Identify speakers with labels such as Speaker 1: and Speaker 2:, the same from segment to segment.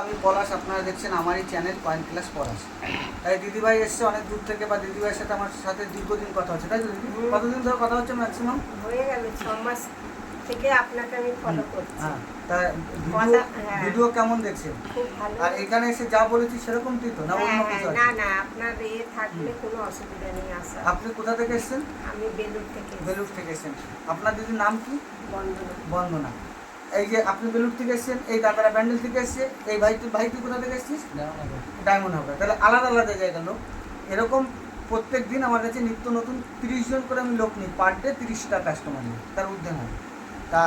Speaker 1: আমি পলাশ আপনারা দেখছেন আমারই চ্যানেল কয়েন ক্লাস পলাশ। তাই দিদিভাই এসছে অনেক দূর থেকে বা দিদিভাইয়ের সাথে আমার সাথে দীর্ঘদিন কথা হচ্ছে তাই দিদি? কতদিন ধরে কথা হচ্ছে ম্যাক্সিমাম
Speaker 2: হয়ে গেল ছ মাস থেকে আপনাকে আমি ফলো করছি।
Speaker 1: হ্যাঁ তা ভিডিও
Speaker 2: হ্যাঁ।
Speaker 1: ভিডিও কেমন দেখছেন
Speaker 2: খুব ভালো
Speaker 1: আর এখানে এসে যা বলেছি সেরকম তুই তো না
Speaker 2: হ্যাঁ,
Speaker 1: অন্য
Speaker 2: হ্যাঁ,
Speaker 1: কিছু
Speaker 2: না না আপনার এ থাকলে কোনো অসুবিধা নেই আসা
Speaker 1: আপনি কোথা থেকে এসেছেন?
Speaker 2: আমি বেলুর থেকে
Speaker 1: বেলুর থেকে এসেছেন। আপনার দিদির নাম কি?
Speaker 2: বন্ধনা
Speaker 1: বন্দনা। এই যে আপনি বেলুর থেকে এসেছেন এই দাদারা ব্যান্ডেল থেকে এসছে এই ভাই তুই ভাই তুই কোথা থেকে এসছিস? ডায়মন্ড হবে তাহলে আলাদা আলাদা জায়গা লোক। এরকম প্রত্যেক দিন আমার কাছে নিত্য নতুন তিরিশ জন করে আমি লোক নিই। পার ডে তিরিশটা কাস্টমার নিই। তার ঊর্ধ্বে হয়। তা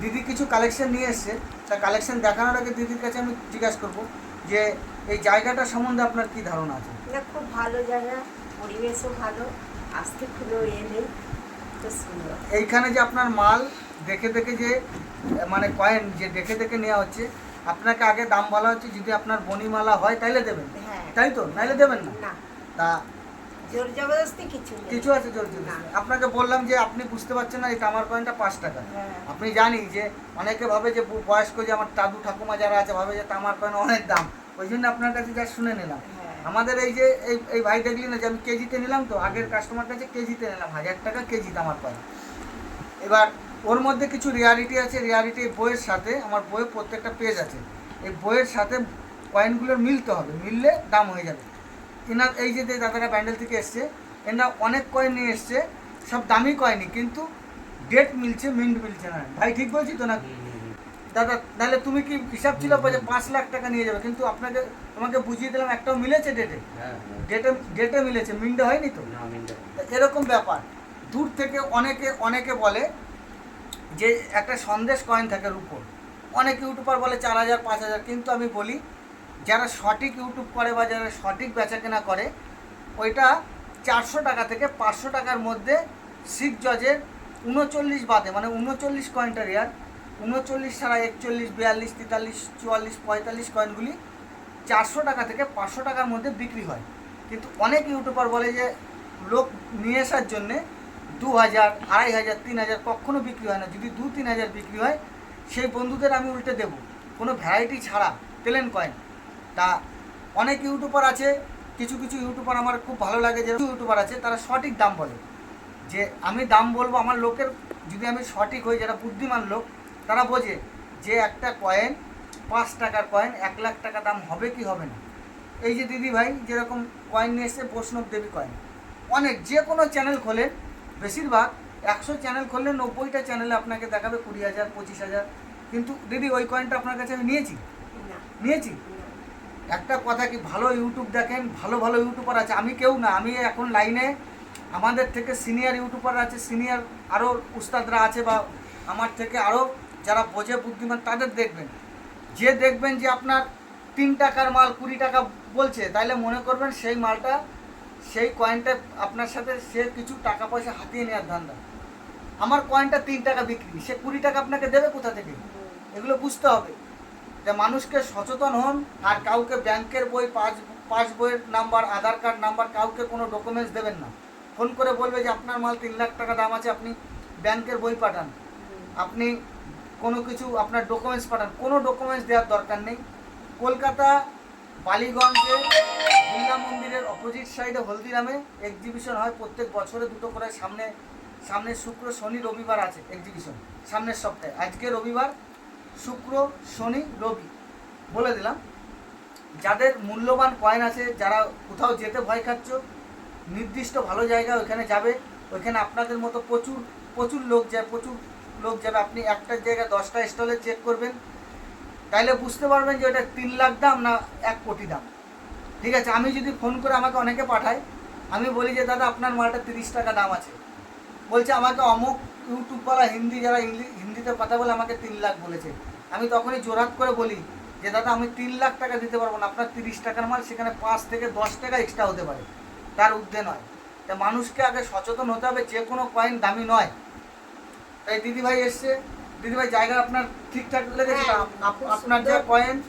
Speaker 1: দিদি কিছু কালেকশন নিয়ে এসছে। তা কালেকশন দেখানোর আগে দিদির কাছে আমি জিজ্ঞাসা করব যে এই জায়গাটা সম্বন্ধে আপনার কি ধারণা আছে?
Speaker 2: না খুব ভালো জায়গা। পরিবেশও ভালো। আসতে কোনো এ নেই
Speaker 1: এইখানে যে আপনার মাল দেখে দেখে যে মানে কয়েন যে দেখে দেখে নেওয়া হচ্ছে আপনাকে আগে দাম বলা হচ্ছে যদি আপনার বনিমালা হয় তাইলে দেবেন।
Speaker 2: হ্যাঁ।
Speaker 1: তাই তো? নাইলে দেবেন না? তা
Speaker 2: জোর জবরদস্তি কিছু
Speaker 1: কিছু আছে জোর জোর আপনাকে বললাম যে আপনি বুঝতে পারছেন না এই তামার কয়েনটা পাঁচ টাকা।
Speaker 2: হ্যাঁ।
Speaker 1: আপনি জানি যে অনেকে ভাবে যে বয়স্ক যে আমার দাদু ঠাকুমা যারা আছে ভাবে যে তামার কয়েন অনেক দাম। ওই জন্য আপনার কাছে যা শুনে নিলাম।
Speaker 2: হ্যাঁ।
Speaker 1: আমাদের এই যে এই এই ভাই দেখলি না যে আমি কেজিতে নিলাম তো? আগের কাস্টমার কাছে কেজিতে নিলাম হাজার টাকা কেজি তামার কয়েন। এবার ওর মধ্যে কিছু রিয়ালিটি আছে রিয়ালিটি বইয়ের সাথে আমার বইয়ের প্রত্যেকটা পেজ আছে। এই বইয়ের সাথে কয়েনগুলোর মিলতে হবে মিললে দাম হয়ে যাবে। এনার এই যে দাদারা ব্যান্ডেল থেকে এসছে এনারা অনেক কয়েন নিয়ে এসছে সব দামি কয়েনই কিন্তু ডেট মিলছে মিন্ট মিলছে না। ভাই ঠিক বলছি তো না? দাদা তাহলে তুমি কি হিসাব ছিল যে পাঁচ লাখ টাকা নিয়ে যাবে কিন্তু আপনাকে তোমাকে বুঝিয়ে দিলাম একটাও মিলেছে ডেটে ডেটে ডেটে মিলেছে মিন্ডে হয়নি তো? তা এরকম ব্যাপার। দূর থেকে অনেকে অনেকে বলে যে একটা সন্দেশ কয়েন থাকে রূপোর, অনেক ইউটিউবার বলে চার হাজার, পাঁচ হাজার, কিন্তু আমি বলি, যারা সঠিক ইউটিউব করে বা যারা সঠিক বেচাকেনা করে, ওইটা চারশো টাকা থেকে পাঁচশো টাকার মধ্যে শিখ জজের উনচল্লিশ বাদে মানে উনচল্লিশ কয়েনটা রেয়ার উনচল্লিশ ছাড়া একচল্লিশ, বিয়াল্লিশ, তেতাল্লিশ, চুয়াল্লিশ, পঁয়তাল্লিশ কয়েনগুলি চারশো টাকা থেকে পাঁচশো টাকার মধ্যে বিক্রি হয়। কিন্তু অনেক ইউটিউবার বলে যে লোক নিয়ে আসার জন্যে দু হাজার আড়াই হাজার, তিন হাজার কখনো বিক্রি হয় না। যদি দু, তিন হাজার বিক্রি হয়, সেই বন্ধুদের আমি উল্টে দেব। কোনো ভ্যারাইটি ছাড়া প্লেন কয়েন তা অনেক ইউটিউবার আছে, কিছু কিছু ইউটিউবার আমার খুব ভালো লাগে, যে ইউটিউবার আছে, তারা সঠিক দাম বলে। যে আমি দাম বলব, আমার লোকের যদি আমি সঠিক হই, যারা বুদ্ধিমান লোক, তারা বোঝে যে একটা কয়েন পাঁচ টাকার কয়েন এক লাখ টাকা দাম হবে কি হবে না। এই যে দিদি ভাই, যেরকম কয়েন নিয়ে এসছে, বৈষ্ণব দেবী কয়েন অনেক, যে কোনো চ্যানেল খোলেন বেশিরভাগ একশো চ্যানেল খুললে নব্বইটা চ্যানেলে আপনাকে দেখাবে কুড়ি হাজার পঁচিশ হাজার। কিন্তু দিদি ওই কয়েনটা আপনার কাছে আমি নিয়েছি? নিয়েছি? একটা কথা কি ভালো ইউটিউব দেখেন ভালো ভালো ইউটিউবার আছে। আমি কেউ না আমি এখন লাইনে আমাদের থেকে সিনিয়র ইউটিউবার আছে সিনিয়র আরও উস্তাদরা আছে বা আমার থেকে আরও যারা বোঝে বুদ্ধিমান তাদের দেখবেন। যে দেখবেন যে আপনার তিন টাকার মাল কুড়ি টাকা বলছে তাইলে মনে করবেন সেই মালটা সেই কয়েনটা আপনার সাথে সে কিছু টাকা পয়সা হাতিয়ে নেওয়ার ধান্দা। আমার কয়েনটা তিন টাকা বিক্রি, সে কুড়ি টাকা আপনাকে দেবে কোথা থেকে? এগুলো বুঝতে হবে। যে মানুষকে সচেতন হন, আর কাউকে ব্যাংকের বই, পাস পাস বইয়ের নাম্বার, আধার কার্ড নাম্বার, কাউকে কোনো ডকুমেন্টস দেবেন না। ফোন করে বলবে যে, আপনার মাল তিন লাখ টাকা দাম আছে, আপনি ব্যাংকের বই পাঠান। আপনি কোনো কিছু, আপনার ডকুমেন্টস পাঠান। কোনো ডকুমেন্টস দেওয়ার দরকার নেই। কলকাতা, বালিগঞ্জে বিড়লা মন্দিরের অপোজিট সাইডে হলদিরামে এক্সিবিশন হয়। প্রত্যেক বছরে দুটো করে সামনে সামনে শুক্র, শনি, রবিবার আছে এক্সিবিশন সামনের সপ্তাহে। আজকে রবিবার, শুক্র, শনি, রবি বলে দিলাম। যাদের মূল্যবান কয়েন আছে, যারা কোথাও যেতে ভয় খাচ্ছ, নির্দিষ্ট ভালো জায়গা ওইখানে যাবে। ওইখানে আপনাদের মতো প্রচুর প্রচুর লোক যায়, প্রচুর লোক যাবে। আপনি একটা জায়গায় দশটা স্টলে চেক করবেন। তাইলে বুঝতে পারবেন যে ওটা তিন লাখ দাম না এক কোটি দাম। ঠিক আছে আমি যদি ফোন করে আমাকে অনেকে পাঠাই আমি বলি যে দাদা আপনার মালটা তিরিশ টাকা দাম আছে। বলছে আমাকে অমুক ইউটিউবওয়ালা হিন্দি যারা ইংলি হিন্দিতে কথা বলে আমাকে তিন লাখ বলেছে। আমি তখনই জোরাত করে বলি যে দাদা আমি তিন লাখ টাকা দিতে পারব না আপনার তিরিশ টাকার মাল সেখানে পাঁচ থেকে দশ টাকা এক্সট্রা হতে পারে। তার ঊর্ধ্বে নয়। তা মানুষকে আগে সচেতন হতে হবে যে কোনো কয়েন দামি নয়। তাই দিদিভাই এসছে। দিদিভাই জায়গা আপনার ঠিকঠাক লেগেছে? আপ- আপনার যা কয়েন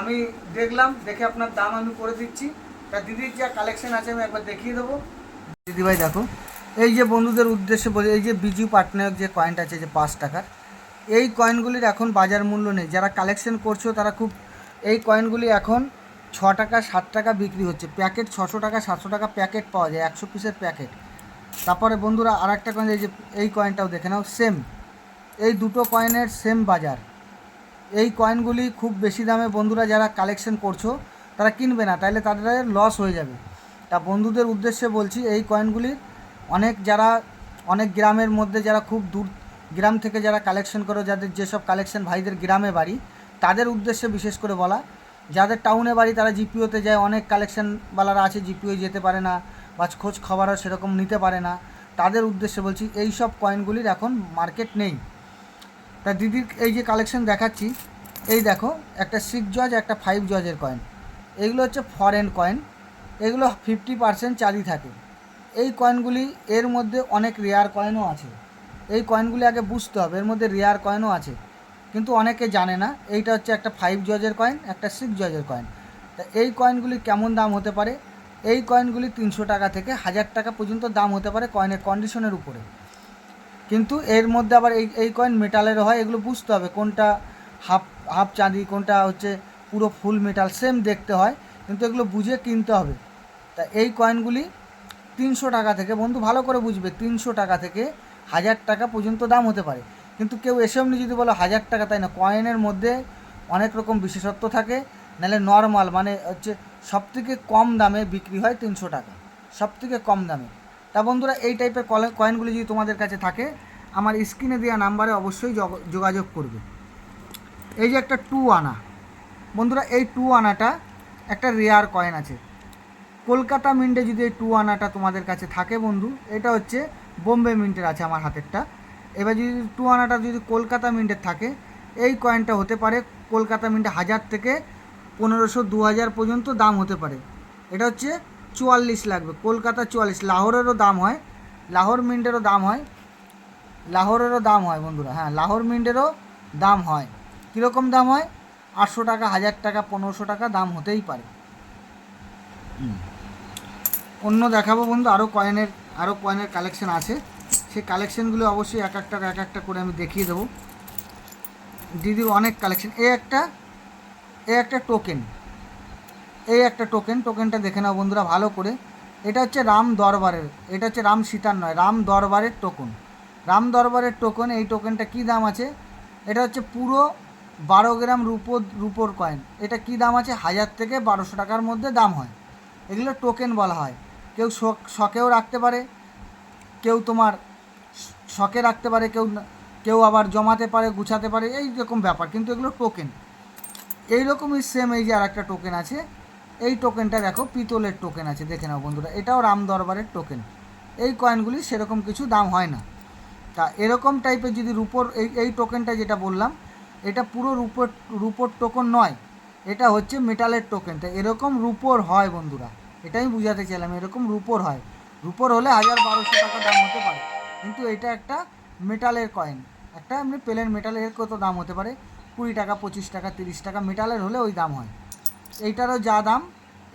Speaker 1: আমি দেখলাম, দেখে আপনার দাম আমি করে দিচ্ছি। তা দিদির যা কালেকশন আছে, আমি একবার দেখিয়ে দেবো। দিদিভাই, দেখো, এই যে বন্ধুদের উদ্দেশ্যে বলি, এই যে বিজু পাটনায়ক যে কয়েনটা আছে যে পাঁচ টাকার, এই কয়েনগুলির এখন বাজার মূল্য নেই। যারা কালেকশন করছ, তারা খুব, এই কয়েনগুলি এখন ছ টাকা, সাত টাকা বিক্রি হচ্ছে। প্যাকেট ছশো টাকা, সাতশো টাকা প্যাকেট পাওয়া যায়, একশো পিসের প্যাকেট। তারপরে বন্ধুরা আর একটা কয়েন এই যে, এই কয়েনটাও দেখে নাও সেম এই দুটো কয়েনের সেম বাজার। এই কয়েনগুলি খুব বেশি দামে বন্ধুরা যারা কালেকশন করছ, তারা কিনবে না তাহলে তাদের লস হয়ে যাবে। তা বন্ধুদের উদ্দেশ্যে বলছি, এই কয়েনগুলির অনেক যারা, অনেক গ্রামের মধ্যে যারা খুব দূর, গ্রাম থেকে যারা কালেকশন করো, যাদের যেসব কালেকশন ভাইদের গ্রামে বাড়ি, তাদের উদ্দেশ্যে বিশেষ করে বলা, যাদের টাউনে বাড়ি তারা জিপিওতে যায়, অনেক কালেকশনওয়ালারা আছে জিপিও যেতে পারে না বা খোঁজ খবরও সেরকম নিতে পারে না, তাদের উদ্দেশ্যে বলছি এই সব কয়েনগুলির এখন মার্কেট নেই। তা দিদির এই যে কালেকশন দেখাচ্ছি, এই দেখো, একটা সিক্স জজ একটা ফাইভ জজের কয়েন এগুলো হচ্ছে ফরেন কয়েন এগুলো ফিফটি পার্সেন্ট চাঁদি থাকে। এই কয়েনগুলি এর মধ্যে অনেক রেয়ার কয়েনও আছে। এই কয়েনগুলি আগে বুঝতে হবে, এর মধ্যে রেয়ার কয়েনও আছে। কিন্তু অনেকে জানে না, এইটা হচ্ছে একটা ফাইভ জজের কয়েন একটা সিক্স জজের কয়েন তা এই কয়েনগুলি কেমন দাম হতে পারে? এই কয়েনগুলি তিনশো টাকা থেকে হাজার টাকা পর্যন্ত দাম হতে পারে কয়েনের কন্ডিশনের উপরে। কিন্তু এর মধ্যে আবার এই এই কয়েন মেটালেরও হয়, এগুলো বুঝতে হবে কোনটা হাফ হাফ চাঁদি, কোনটা হচ্ছে পুরো ফুল মেটাল সেম দেখতে হয়, কিন্তু এগুলো বুঝে কিনতে হবে। তা এই কয়েনগুলি তিনশো টাকা থেকে, বন্ধু ভালো করে বুঝবে, তিনশো টাকা থেকে হাজার টাকা পর্যন্ত দাম হতে পারে। কিন্তু কেউ এসে এমনি যদি বলো হাজার টাকা, তাই না? কয়েনের মধ্যে অনেক রকম বিশেষত্ব থাকে, নাহলে নর্মাল মানে হচ্ছে সবথেকে কম দামে বিক্রি হয় তিনশো টাকা, সবথেকে কম দামে। তা বন্ধুরা, এই টাইপের কয়েনগুলি যদি তোমাদের কাছে থাকে, আমার স্ক্রিনে দেওয়া নাম্বারে অবশ্যই যোগ- যোগাযোগ করবে। এই যে একটা টু আনা। বন্ধুরা, এই টু আনাটা একটা রেয়ার কয়েন আছে। কলকাতা মিন্টে যদি এই টু আনাটা তোমাদের কাছে থাকে বন্ধু, এটা হচ্ছে বোম্বে মিন্টের আছে আমার হাতেরটা। এবার যদি টু আনাটা যদি কলকাতা মিন্টের থাকে, এই কয়েনটা হতে পারে কলকাতা মিন্টে হাজার থেকে পনেরোশো দু হাজার পর্যন্ত দাম হতে পারে। এটা হচ্ছে চুয়াল্লিশ লাগবে কলকাতা চুয়াল্লিশ। লাহোরেরও দাম হয় লাহোর মিন্টেরও দাম হয় লাহোরেরও দাম হয় বন্ধুরা হ্যাঁ লাহোর মিন্টেরও দাম হয়। কীরকম দাম হয়? আটশো টাকা হাজার টাকা পনেরোশো টাকা দাম হতেই পারে। অন্য দেখাবো বন্ধু আরও কয়েনের আরও কয়েনের কালেকশন আছে। সেই কালেকশনগুলো অবশ্যই এক একটা এক একটা করে আমি দেখিয়ে দেবো। দিদির অনেক কালেকশন এ একটা এ একটা টোকেন। এই একটা টোকেন টোকেনটা দেখে নাও বন্ধুরা, ভালো করে। এটা হচ্ছে রাম দরবারের, এটা হচ্ছে রাম সীতার নয়, রাম দরবারের টোকন রাম দরবারের টোকন এই টোকেনটা কী দাম আছে? এটা হচ্ছে পুরো বারো গ্রাম রূপো, রূপোর কয়েন এটা কী দাম আছে? হাজার থেকে বারোশো টাকার মধ্যে দাম হয়। এগুলো টোকেন বলা হয়। কেউ শখ শখেও রাখতে পারে, কেউ তোমার শখে রাখতে পারে, কেউ কেউ আবার জমাতে পারে, গুছাতে পারে, এই রকম ব্যাপার, কিন্তু এগুলো টোকেন এই রকমই সেম এই যে আর একটা টোকেন আছে। এই টোকেনটা দেখো, পিতলের টোকেন আছে, দেখে নাও বন্ধুরা। এটাও রাম দরবারের টোকেন এই কয়েনগুলি সেরকম কিছু দাম হয় না। তা এরকম টাইপের যদি রূপোর, এই এই টোকেনটা যেটা বললাম, এটা পুরো রূপোর রূপোর টোকন নয়। এটা হচ্ছে মেটালের টোকেন এরকম রূপোর হয় বন্ধুরা। এটাই বুঝাতে চাইলাম, এরকম রূপোর হয়। রূপোর হলে হাজার বারোশো টাকা দাম হতে পারে। কিন্তু এটা একটা মেটালের কয়েন একটা এমনি প্লেন মেটালের কত দাম হতে পারে? কুড়ি টাকা, পঁচিশ টাকা, তিরিশ টাকা মেটালের হলে ওই দাম হয়। এইটারও যা দাম,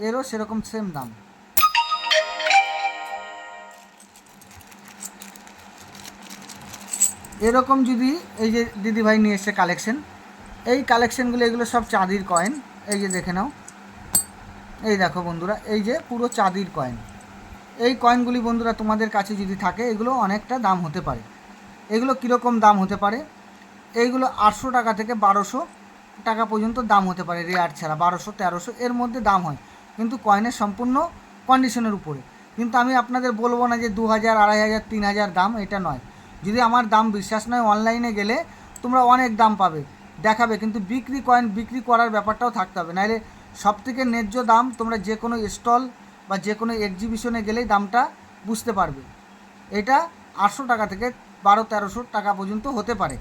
Speaker 1: এরও সেরকম সেম দাম। এরকম যদি এই যে দিদিভাই নিয়ে এসছে কালেকশন এই কালেকশনগুলো এগুলো সব চাঁদির কয়েন এই যে দেখে নাও। এই দেখো বন্ধুরা, এই যে পুরো চাঁদির কয়েন এই কয়েনগুলি বন্ধুরা, তোমাদের কাছে যদি থাকে, এগুলো অনেকটা দাম হতে পারে। এগুলো কীরকম দাম হতে পারে? এইগুলো আটশো টাকা থেকে বারোশো টাকা পর্যন্ত দাম হতে পারে রেয়ার ছাড়া, বারোশো, তেরোশো, এর মধ্যে দাম হয়। কিন্তু কয়েনের সম্পূর্ণ কন্ডিশনের উপরে। কিন্তু আমি আপনাদের বলব না যে দু হাজার, আড়াই হাজার, তিন হাজার দাম, এটা নয়। যদি আমার দাম বিশ্বাস নয়, অনলাইনে গেলে তোমরা অনেক দাম পাবে, দেখাবে। কিন্তু বিক্রি, কয়েন বিক্রি করার ব্যাপারটাও থাকতে হবে। নাহলে সব থেকে ন্যায্য দাম তোমরা যে কোনো স্টল বা যে কোনো এক্সিবিশনে গেলেই দামটা বুঝতে পারবে। এটা আটশো টাকা থেকে বারো, তেরোশো টাকা পর্যন্ত হতে পারে।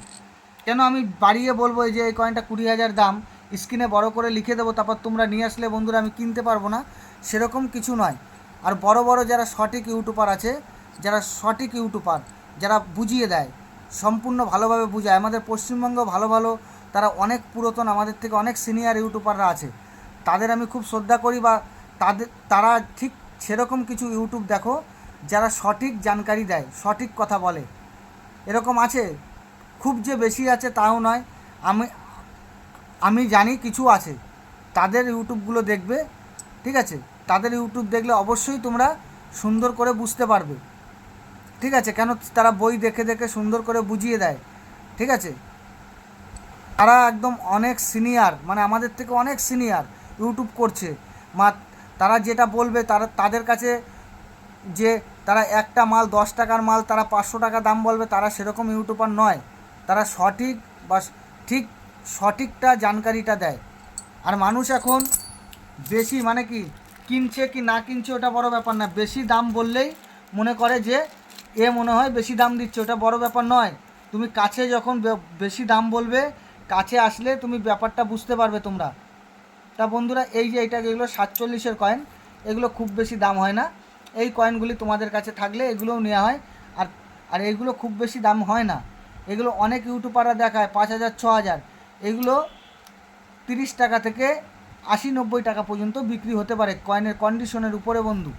Speaker 1: কেন আমি বাড়িয়ে বলব যে এই কয়েনটা কুড়ি হাজার দাম স্ক্রিনে বড় করে লিখে দেবো, তারপর তোমরা নিয়ে আসলে বন্ধুরা আমি কিনতে পারব না। সেরকম কিছু নয়। আর বড় বড় যারা সঠিক ইউটিউবার আছে, যারা সঠিক ইউটিউবার যারা বুঝিয়ে দেয়, সম্পূর্ণ ভালোভাবে বুঝায়। আমাদের পশ্চিমবঙ্গ ভালো ভালো, তারা অনেক পুরাতন, আমাদের থেকে অনেক সিনিয়র ইউটিউবাররা আছে। তাদের আমি খুব শ্রদ্ধা করি বা তাদের, তারা ঠিক সেরকম কিছু ইউটিউব দেখো, যারা সঠিক জানকারি দেয়, সঠিক কথা বলে। এরকম আছে? খুব যে বেশি আছে তাও নয়। আমি আমি জানি কিছু আছে। তাদের ইউটিউবগুলো দেখবে, ঠিক আছে? তাদের ইউটিউব দেখলে অবশ্যই তোমরা সুন্দর করে বুঝতে পারবে। ঠিক আছে? কেন তারা বই দেখে দেখে সুন্দর করে বুঝিয়ে দেয়। ঠিক আছে? তারা একদম অনেক সিনিয়র মানে আমাদের থেকে অনেক সিনিয়র ইউটিউব করছে। মা, তারা যেটা বলবে তারা, তাদের কাছে যে তারা একটা মাল, দশ টাকার মাল, তারা পাঁচশো টাকা দাম বলবে, তারা সেরকম ইউটিউবার নয়। তারা সঠিক বা ঠিক সঠিকটা জানকারিটা দেয়। আর মানুষ এখন বেশি মানে কি, কিনছে কি না কিনছে ওটা বড় ব্যাপার না বেশি দাম বললেই মনে করে যে এ মনে হয় বেশি দাম দিচ্ছে, ওটা বড় ব্যাপার নয়। তুমি কাছে যখন বেশি দাম বলবে, কাছে আসলে তুমি ব্যাপারটা বুঝতে পারবে তোমরা। তা বন্ধুরা, এই যে এটা যেগুলো সাতচল্লিশের কয়েন এগুলো খুব বেশি দাম হয় না। এই কয়েনগুলি তোমাদের কাছে থাকলে এগুলোও নেওয়া হয়। আর আর এগুলো খুব বেশি দাম হয় না। এগুলো অনেক ইউটিউবাররা দেখায়, পাঁচ হাজার, ছ হাজার। এগুলো তিরিশ টাকা থেকে আশি, নব্বই টাকা পর্যন্ত বিক্রি হতে পারে কয়েনের কন্ডিশনের উপরে বন্ধু।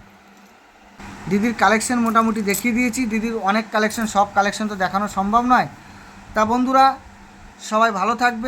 Speaker 1: দিদির কালেকশন মোটামুটি দেখিয়ে দিয়েছি। দিদির অনেক কালেকশন, সব কালেকশন তো দেখানো সম্ভব নয়। তা বন্ধুরা, সবাই ভালো থাকবে।